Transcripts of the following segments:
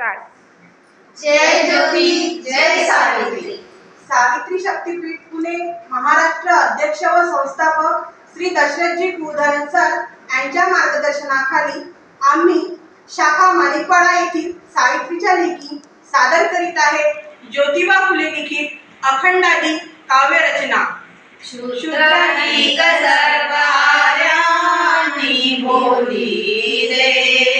Start जय ज्योती जय सावित्री. सावित्री शक्तीपीठ पुणे महाराष्ट्र अध्यक्ष व संस्थापक श्री दशरथजी कुळधरण सर यांच्या मार्गदर्शनाखाली आम्ही शाखा माणिकवाडा येथील सावित्रीच्या लेखी सादर करीत आहे. ज्योतिबा फुले लिखित अखंडादी काव्यरचना शूद्राधिक सर्वार्याणि बोली रे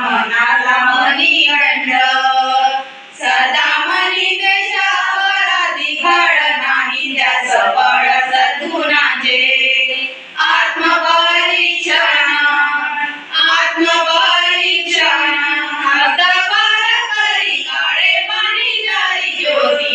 मनाला मनी गंड. सदा मनी देशावर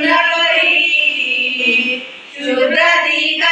शुभ्रदीक गुलाबरी शूद्राधिक